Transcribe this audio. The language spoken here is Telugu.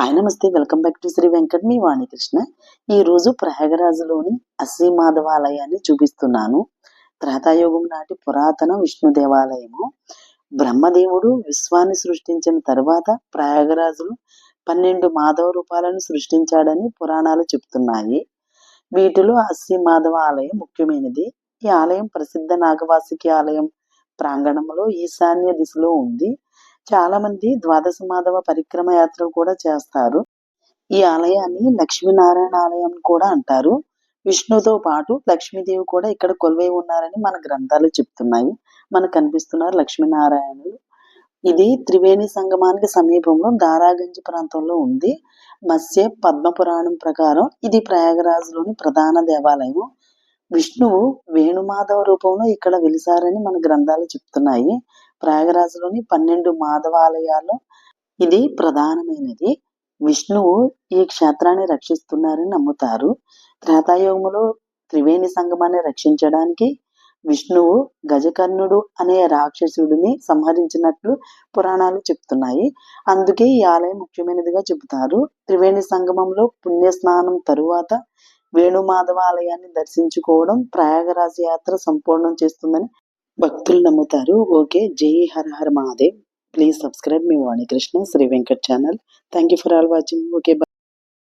హాయ్ నమస్తే welcome back to Sri Venkat మీ వాణికృష్ణ. ఈరోజు ప్రయాగరాజులోని అశ్రీ మాధవాలయాన్ని చూపిస్తున్నాను. త్రేతాయుగం నాటి పురాతన విష్ణు దేవాలయము. బ్రహ్మదేవుడు విశ్వాన్ని సృష్టించిన తరువాత ప్రయాగరాజులు పన్నెండు మాధవ రూపాలను సృష్టించాడని పురాణాలు చెప్తున్నాయి. వీటిలో అశ్రీ మాధవ ఆలయం ముఖ్యమైనది. ఈ ఆలయం ప్రసిద్ధ నాగవాసికి ఆలయం. ప్రాంగణంలో ఈశాన్య దిశలో ఉంది. చాలా మంది ద్వాదశ మాధవ పరిక్రమ యాత్రలు కూడా చేస్తారు. ఈ ఆలయాన్ని లక్ష్మీనారాయణ ఆలయం కూడా అంటారు. విష్ణుతో పాటు లక్ష్మీదేవి కూడా ఇక్కడ కొలువై ఉన్నారని మన గ్రంథాలు చెప్తున్నాయి. మనకు కనిపిస్తున్నారు లక్ష్మీనారాయణులు. ఇది త్రివేణి సంగమానికి సమీపంలో దారాగంజ్ ప్రాంతంలో ఉంది. మత్స్య పద్మ పురాణం ప్రకారం ఇది ప్రయాగరాజులోని ప్రధాన దేవాలయం విష్ణువు వేణుమాధవ రూపంలో ఇక్కడ వెలిసారని మన గ్రంథాలు చెప్తున్నాయి. ప్రయాగరాజులోని పన్నెండు మాధవాలయాల్లో ఇది ప్రధానమైనది. విష్ణువు ఈ క్షేత్రాన్ని రక్షిస్తున్నారని నమ్ముతారు. త్రేతాయుగములో త్రివేణి సంగమాన్ని రక్షించడానికి విష్ణువు గజకర్ణుడు అనే రాక్షసుడిని సంహరించినట్లు పురాణాలు చెప్తున్నాయి. అందుకే ఈ ఆలయం ముఖ్యమైనదిగా చెబుతారు. త్రివేణి సంగమంలో పుణ్యస్నానం తరువాత వేణుమాధవాలయాన్ని దర్శించుకోవడం ప్రయాగరాజ యాత్ర సంపూర్ణం చేస్తుందని భక్తులు నమ్ముతారు. ఓకే జై Hara Hara Mahadev. Please subscribe me Vanikrishna Sri Venkat channel. Thank you for all watching. Okay